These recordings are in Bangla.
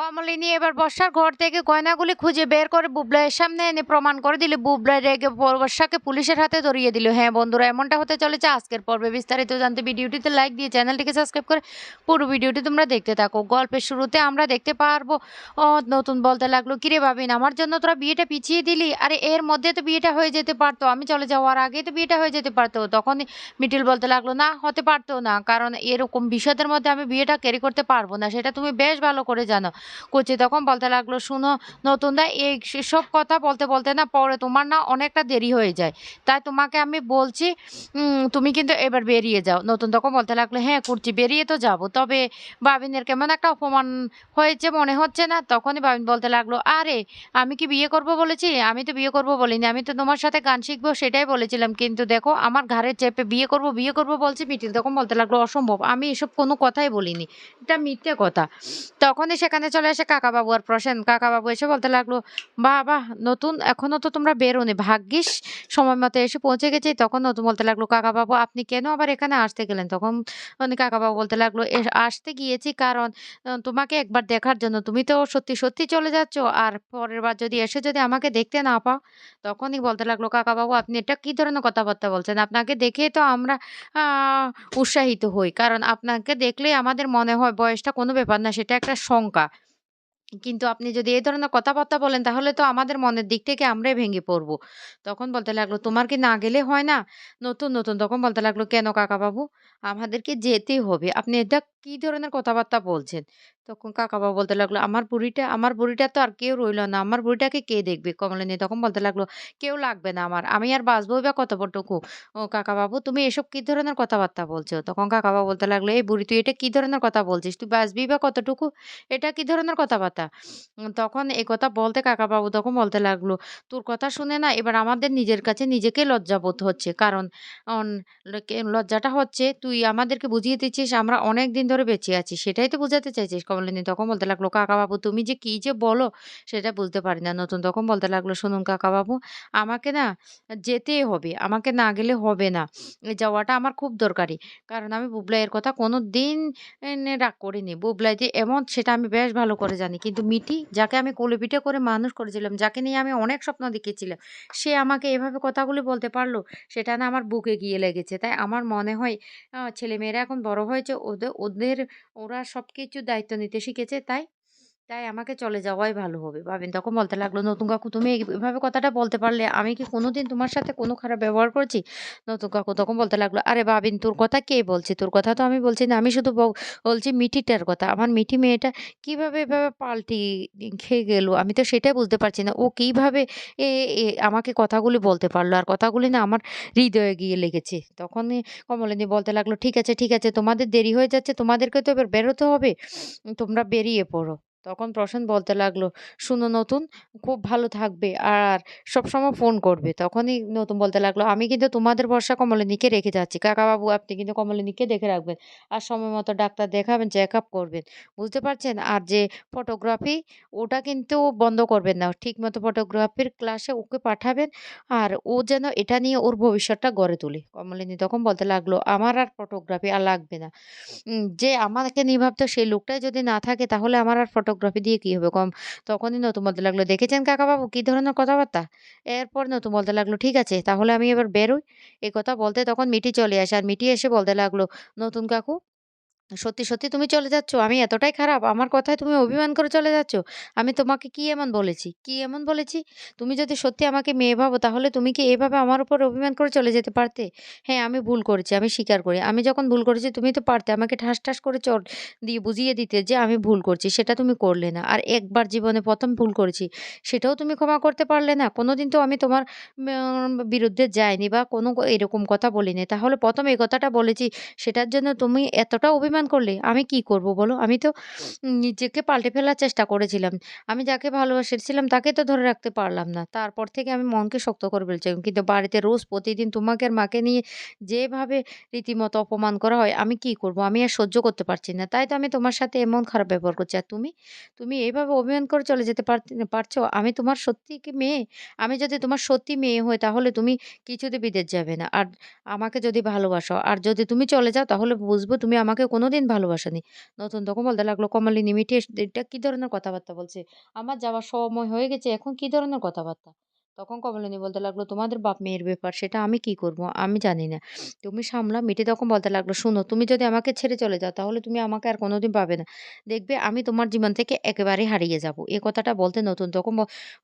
কমলিনী এবার বর্ষার ঘর থেকে গয়নাগুলি খুঁজে বের করে বুবলাইয়ের সামনে এনে প্রমাণ করে দিল। বুবলাই রেগে বর্ষাকে পুলিশের হাতে ধরিয়ে দিল। হ্যাঁ বন্ধুরা, এমনটা হতে চলেছে আজকের পর্বে। বিস্তারিত জানতে ভিডিওটিতে লাইক দিয়ে চ্যানেলটিকে সাবস্ক্রাইব করে পুরো ভিডিওটি তোমরা দেখতে থাকো। গল্পের শুরুতে আমরা দেখতে পারব, ও নতুন বলতে লাগল, কিরে ভাবিন, আমার জন্য তোরা বিয়েটা পিছিয়ে দিলি? আরে এর মধ্যে তো বিয়েটা হয়ে যেতে পারতো। আমি চলে যাওয়ার আগেই তো বিয়েটা হয়ে যেতে পারতো। তখনই মিটিল বলতে লাগল, না, হতে পারতো না, কারণ এরকম বিষয়দের মধ্যে আমি বিয়েটা ক্যারি করতে পারব না। সেটা তুমি বেশ ভালো করে জানো। কুচি তখন বলতে লাগল, শুনো নতুন দা এই সব কথা বলতে বলতে না পরে তোমার না অনেকটা দেরি হয়ে যায়। তাই তোমাকে আমি বলছি তুমি কিন্তু এবার বেরিয়ে যাও। নতুন তখন বলতে লাগল হ্যাঁ করছি, বেরিয়ে তো যাব। তবে বাবিনের কেমন একটা অপমান হয়েছে, মনে হচ্ছে না। তখনই বাবিন বলতে লাগল, আরে, আমি কি বিয়ে করব বলেছি? আমি তো বিয়ে করব বলিনি, আমি তো তোমার সাথে গান শিখব, সেটাই বলেছিলাম। কিন্তু দেখো, আমার ঘাড়ে চেপে বিয়ে করব বিয়ে করব বলছি, মিটিল তখন বলতে লাগল, অসম্ভব, আমি এসব কোনো কথাই বলিনি। এটা মিথ্যে কথা। তখনই সেখানে চলে আসে কাকাবাবু আর প্রসেন। কাকাবাবু এসে বলতে লাগল বাহ বাহ নতুন, এখনও তো তোমরা বেরোনি। ভাগ্যিস সময় মতো এসে পৌঁছে গেছি। তখন নতুন বলতে লাগল, কাকাবাবু, আপনি কেন আবার এখানে আসতে গেলেন? তখন উনি কাকাবাবু বলতে লাগল "এ- আসতে গিয়েছি কারণ তোমাকে একবার দেখার জন্য। তুমি তো সত্যি সত্যি চলে যাচ্ছ। আর পরের বার যদি এসে যদি আমাকে দেখতে না পাও? তখনই বলতে লাগল, কাকাবাবু, আপনি এটা কি ধরনের কথাবার্তা বলছেন? আপনাকে দেখে তো আমরা উৎসাহিত হই। কারণ আপনাকে দেখলেই আমাদের মনে হয় বয়সটা কোনো ব্যাপার না, সেটা একটা শঙ্কা। কিন্তু আপনি যদি এই ধরনের কথাবার্তা বলেন, তাহলে তো আমাদের মনের দিক থেকে আমরাই ভেঙে পড়ব। তখন বলতে লাগল, তোমার কি না গেলে হয় না? নতুন নতুন। তখন বলতে লাগল, কেন কাকাবাবু? আমাদেরকে যেতেই হবে। আপনি এটা কি ধরনের কথাবার্তা বলছেন? তখন কাকাবাবু বলতে লাগল, আমার বুড়িটা আমার বুড়িটা তো আর কেউ রইল না, আমার বুড়িটাকে কে দেখবে? কমলিনী তখন বলতে লাগল, কেউ লাগবে না আমার, আমি আর বাঁচবোই বা কত বটুকু ও কাকাবাবু তুমি এসব কি ধরনের কথাবার্তা বলছো? তখন কাকাবাবু বলতে লাগল, এই বুড়ি, তুই এটা কি ধরনের কথা বলছিস? তুই বাঁচবি বা কতটুকু? এটা কি ধরনের কথাবার্তা? তখন এই কথা বলতে কাকাবাবু তখন বলতে লাগল, তোর কথা শুনে না এবার আমাদের নিজের কাছে নিজেকে লজ্জাবোধ হচ্ছে, কারণ লজ্জাটা হচ্ছে, তুই আমাদেরকে বুঝিয়ে দিচ্ছিস, আমরা অনেক দিন ধরে বেঁচে আছি, সেটাই তো বোঝাতে চাইছিস। কমলিনী তখন বলতে লাগল কাকাবাবু তুমি যে কি যে বলো, সেটা বুঝতে পারি না নতুন তখন বলতে লাগল, শুনুন কাকাবাবু আমাকে না যেতেই হবে, আমাকে না গেলে হবে না। যাওয়াটা আমার খুব দরকারি। কারণ আমি বুবলাইয়ের কথা কোনো দিন রাগ করিনি। বুবলাই যে এমন, সেটা আমি বেশ ভালো করে জানি। কিন্তু মিটি যাকে আমি কোলে পিঠে করে মানুষ করেছিলাম, যাকে নিয়ে আমি অনেক স্বপ্ন দেখেছিলাম সে আমাকে এভাবে কথাগুলি বলতে পারল, সেটা না আমার বুকে গিয়ে লেগেছে। তাই আমার মনে হয় ছেলেমেয়েরা এখন বড় হয়েছে ওদের ওদের, ওরা সব কিছু দায়িত্ব নিতে শিখেছে তাই তাই আমাকে চলে যাওয়াই ভালো হবে। ভাবেন, তখন বলতে লাগল, নতুন কাকু, তুমি এভাবে কথাটা বলতে পারলে আমি কি কোনোদিন তোমার সাথে কোনো খারাপ ব্যবহার করছি? নতুন কাকু তখন বলতে লাগল, আরে ভাবিন, তোর কথা কে বলছে? তোর কথা তো আমি বলছি না, আমি শুধু বল- বলছি মিঠিটার কথা। আমার মিঠি মেয়েটা কীভাবে এভাবে পাল্টি খেয়ে গেল? আমি তো সেটাই বুঝতে পারছি না। ও কীভাবে এ, আমাকে কথাগুলি বলতে পারল? আর কথাগুলি না আমার হৃদয়ে গিয়ে লেগেছে। তখনই কমলিনী বলতে লাগল, ঠিক আছে ঠিক আছে, তোমাদের দেরি হয়ে যাচ্ছে, তোমাদেরকে তো এবার বেরোতে হবে। তোমরা বেরিয়ে পড়ো। তখন প্রশান্ত বলতে লাগল, শুনো নতুন, খুব ভালো থাকবে আর সবসময় ফোন করবে। তখনই নতুন বলতে লাগল, আমি কিন্তু তোমাদের ভরসা কমলিনীকে রেখে যাচ্ছি। কাকাবাবু, আপনি কিন্তু কমলিনীকে দেখে রাখবেন আর সময় মতো ডাক্তার দেখাবেন চেক আপ করবেন। বুঝতে পারছেন? আর যে ফটোগ্রাফি, ওটা কিন্তু বন্ধ করবেন না। ঠিক মতো ফটোগ্রাফির ক্লাসে ওকে পাঠাবেন আর ও যেন এটা নিয়ে ওর ভবিষ্যৎটা গড়ে তোলে। কমলিনী তখন বলতে লাগল, আমার আর ফটোগ্রাফি আর লাগবে না। যে আমাকে নিয়ে ভাবতো সেই লোকটাই যদি না থাকে তাহলে আমার আর ফটোগ্রাফি দিয়ে কি হবে? কম তখনই নতুন বলতে লাগল। দেখেছেন কাকা বাবু কি ধরনের কথাবার্তা? এরপর নতুন বলতে লাগল। ঠিক আছে, তাহলে আমি এবার বেরোই। এই কথা বলতে তখন মিটি চলে আসে। আর মিটি এসে বলতে লাগল, নতুন কাকু সত্যি, সত্যি তুমি চলে যাচ্ছ? আমি এতটাই খারাপ? আমার কথায় তুমি অভিমান করে চলে যাচ্ছ? আমি তোমাকে কি এমন বলেছি? কি এমন বলেছি? তুমি যদি সত্যি আমাকে মেয়ে ভাবো তাহলে তুমি কি এভাবে আমার উপর অভিমান করে চলে যেতে পারতে? হ্যাঁ, আমি ভুল করেছি, আমি স্বীকার করি। আমি যখন ভুল করেছি তুমি তো পারতে আমাকে ঠাস, ঠাস করে চড় দিয়ে বুঝিয়ে দিতে যে আমি ভুল করছি। সেটা তুমি করলে না। আর একবার জীবনে প্রথম ভুল করেছি, সেটাও তুমি ক্ষমা করতে পারলে না। কোনো দিন তো আমি তোমার বিরুদ্ধে যাইনি বা কোনো এরকম কথা বলিনি। তাহলে প্রথম এই কথাটা বলেছি সেটার জন্য তুমি এতটা অভিমান করলে? আমি কি করব বলো? আমি তো নিজেকে পাল্টে ফেলার চেষ্টা করেছিলাম। আমি যাকে ভালোবেসেছিলাম তাকে তো ধরে রাখতে পারলাম না। তারপর থেকে আমি মনকে শক্ত করে ফেলছিলাম। কিন্তু বাড়িতে রোজ প্রতিদিন তোমাকে আর মাকে নিয়ে যেভাবে রীতিমতো অপমান করা হয়, আমি কি করব? আমি আর সহ্য করতে পারছি না। তাই তো আমি তোমার সাথে এমন খারাপ ব্যবহার করছি। আর তুমি? তুমি এইভাবে অভিমান করে চলে যেতে পারছ? আমি তোমার সত্যি কি মেয়ে? আমি যদি তোমার সত্যি মেয়ে হই তাহলে তুমি কিছুতে বিদেশ যাবে না। আর আমাকে যদি ভালোবাসো আর যদি তুমি চলে যাও তাহলে বুঝব তুমি আমাকে কোনোদিন ভালোবাসা ভালোবাসেনি। নতুন তখন বলতে লাগল, "কমলিনী মিঠে এটা কি ধরনের কথাবার্তা বলছে? আমার যাওয়ার সময় হয়ে গেছে, এখন কি ধরনের কথাবার্তা?" তখন কমলিনী বলতে লাগল, "তোমাদের বাপ-মেয়ের ব্যাপার, সেটা আমি কি করব? আমি জানি না। তুমি সামলা।" মিঠি তখন বলতে লাগল, "শোনো, তুমি যদি আমাকে ছেড়ে চলে যাও, তাহলে তুমি আমাকে আর কোনোদিন পাবে না। দেখবে আমি তোমার জীবন থেকে একেবারে হারিয়ে যাব।" এ কথাটা বলতে নতুন তখন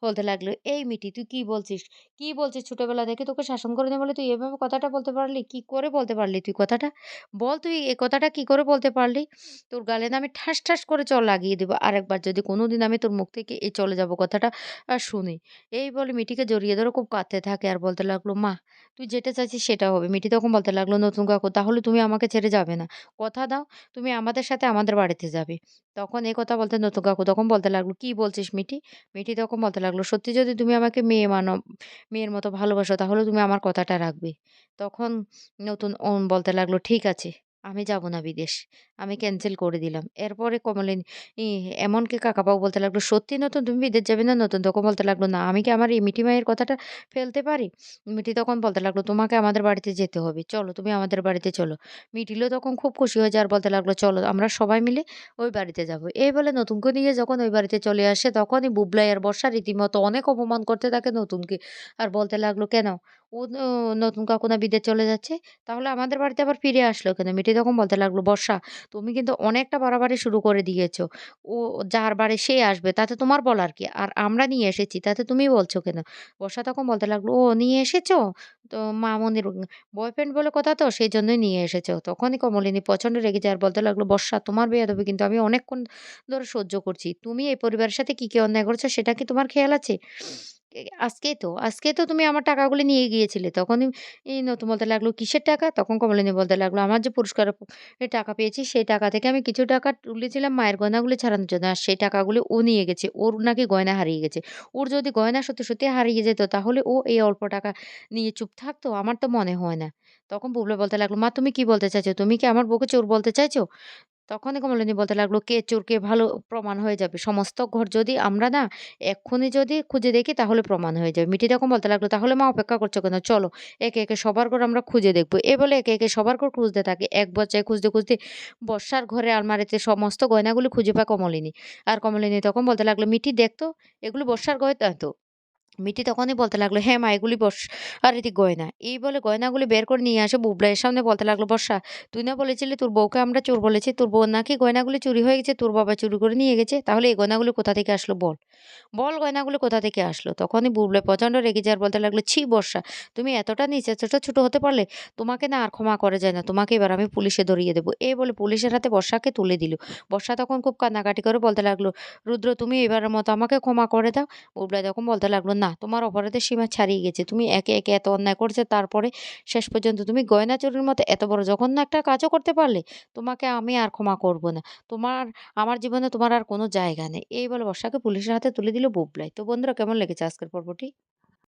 বলতে লাগল, "এই মিঠি তুই কি বলছিস? কি বলছিস? ছোটোবেলা থেকে তোকে শাসন করে না বলে তুই এভাবে কথাটা বলতে পারলি? কি করে বলতে পারলি তুই কথাটা? বল তুই এ কথাটা কি করে বলতে পারলি? তোর গালে না আমি ঠাস, ঠাস করে চল লাগিয়ে দেবো আরেকবার যদি কোনোদিন আমি তোর মুখ থেকে এই চলে যাব কথাটা আ শুনি।" এই বলে মিঠিকে জড়িয়ে ধরে খুব কাঁদতে থাকে আর বলতে লাগল, "মা, তুই যেটা চাইছিস সেটা হবে।" মিঠি তখন বলতে লাগল, "নতুন কাকু তাহলে তুমি আমাকে ছেড়ে যাবে না। কথা দাও তুমি আমাদের সাথে আমাদের বাড়িতে যাবে।" তখন এই কথা বলতে নতুন কাকু তখন বলতে লাগল, "কি বলছিস মিঠি?" মিঠি তখন বলতে লাগল, "সত্যি যদি তুমি আমাকে মেয়ে মানো, মেয়ের মতো ভালোবাসো তাহলে তুমি আমার কথাটা রাখবে।" তখন নতুন বলতে লাগল, "ঠিক আছে, আমি যাব না বিদেশ। আমি ক্যান্সেল করে দিলাম।" এরপরে কমলিনী এমনকি কাকাবাবু বলতে লাগল, "সত্যি নতুন তুমি বিদেশ যাবে না?" নতুন তখন বলতে লাগল, "না, আমি কি আমার এই মিঠি মাইয়ের কথাটা ফেলতে পারি?" মিটি তখন বলতে লাগল, "তোমাকে আমাদের বাড়িতে যেতে হবে। চলো তুমি আমাদের বাড়িতে চলো।" মিঠিও তখন খুব খুশি হয়ে যায় আর বলতে লাগল, "চলো আমরা সবাই মিলে ওই বাড়িতে যাব।" এই বলে নতুনকে নিয়ে যখন ওই বাড়িতে চলে আসে তখনই বুবলাই আর বর্ষা রীতিমতো অনেক অপমান করতে থাকে নতুনকে। আর বলতে লাগল, "কেন? ও নতুন কাকু না বিদেশ চলে যাচ্ছে? তাহলে আমাদের বাড়িতে আবার ফিরে আসলো কেন?" মিঠি তখন বলতে লাগল, "বর্ষা তুমি কিন্তু অনেকটা বাড়াবাড়ি শুরু করে দিয়েছ। ও যার বাড়ি সে আসবে তাতে তোমার বলার কি? আর আমরা নিয়ে এসেছি তাতে তুমি বলছো কেন?" বর্ষা তখন বলতে লাগল, "ও নিয়ে এসেছ? তো মামুনির বয়ফ্রেন্ড বলে কথা তো সেই জন্যই নিয়ে এসেছ।" তখনই কমলিনী প্রচণ্ড রেগে যায় আর বলতে লাগল, "বর্ষা তোমার বিয়ে দেবে কিন্তু আমি অনেকক্ষণ ধরে সহ্য করছি। তুমি এই পরিবারের সাথে কি, কি অন্যায় করছ সেটা কি তোমার খেয়াল আছে? এ আজকেই তো, আজকে তো তুমি আমার টাকাগুলি নিয়ে গিয়েছিলে।" তখনই ই নতুন বলতে লাগল, "কিসের টাকা?" তখন কমলিনী বলতে লাগল, "আমার যে পুরস্কার টাকা পেয়েছি সেই টাকা থেকে আমি কিছু টাকা তুলেছিলাম মায়ের গয়নাগুলি ছাড়ানোর জন্য। আর সেই টাকাগুলি ও নিয়ে গেছে। ওর নাকি গয়না হারিয়ে গেছে। ওর যদি গয়না সত্যি, সত্যি হারিয়ে যেত তাহলে ও এই অল্প টাকা নিয়ে চুপ থাকতো? আমার তো মনে হয় না।" তখন বুবলু বলতে লাগল, "মা তুমি কি বলতে চাইছো? তুমি কি আমার বউকে চোর বলতে চাইছো?" তখনই কমলিনী বলতে লাগল, "কে চোর কে ভালো প্রমাণ হয়ে যাবে। সমস্ত ঘর যদি আমরা না এক্ষুনি যদি খুঁজে দেখি তাহলে প্রমাণ হয়ে যাবে।" মিঠি তখন বলতে লাগল, "তাহলে মা অপেক্ষা করছ কেন? চলো একে, একে সবার ঘর আমরা খুঁজে দেখব।" এ বলে একে, একে সবার ঘর খুঁজতে থাকে। এক পর্যায়ে খুঁজতে, খুঁজতে বর্ষার ঘরে আলমারিতে সমস্ত গয়নাগুলি খুঁজে পায় কমলিনী। আর কমলিনী তখন বলতে লাগল, "মিঠি দেখতো এগুলো বর্ষার গয়না তো।" মিঠি তখনই বলতে লাগল, "হ্যাঁ মা, এগুলি বর্ষার রীতি গয়না।" এই বলে গয়নাগুলি বের করে নিয়ে আসে বুবলাইয়ের সামনে বলতে লাগল, "বর্ষা, তুই না বলেছিলি তোর বউকে আমরা চোর বলেছি? তোর বউর নাকি গয়নাগুলি চুরি হয়ে গেছে, তোর বাবা চুরি করে নিয়ে গেছে। তাহলে এই গয়নাগুলি কোথা থেকে আসলো বল? বল গয়নাগুলি কোথা থেকে আসলো?" তখনই বুবলাই প্রচণ্ড রেগে যায় আর বলতে লাগল, "ছি বর্ষা, তুমি এতটা নীচ, এতটা ছোটো হতে পারলে? তোমাকে না আর ক্ষমা করা যায় না। তোমাকে এবার আমি পুলিশে ধরিয়ে দেবো এই বলে পুলিশের হাতে বর্ষাকে তুলে দিল। বর্ষা তখন খুব কান্নাকাটি করে বলতে লাগল, "রুদ্র তুমি এবারের মতো আমাকে ক্ষমা করে দাও।" বুবলাই তখন বলতে লাগল, "না, তোমার অপরাধের সীমা ছাড়িয়ে গেছে। তুমি একে, একে এত অন্যায় করছে তারপরে শেষ পর্যন্ত তুমি গয়না চুরির মতো এত বড় জঘন্য একটা কাজও করতে পারলে? তোমাকে আমি আর ক্ষমা করব না। তোমার আমার জীবনে তোমার আর কোনো জায়গা নেই।" এই বলে বর্ষাকে পুলিশের হাতে তুলে দিল বুবলাই। তো বন্ধুরা কেমন লেগেছে আজকের পর্বটি?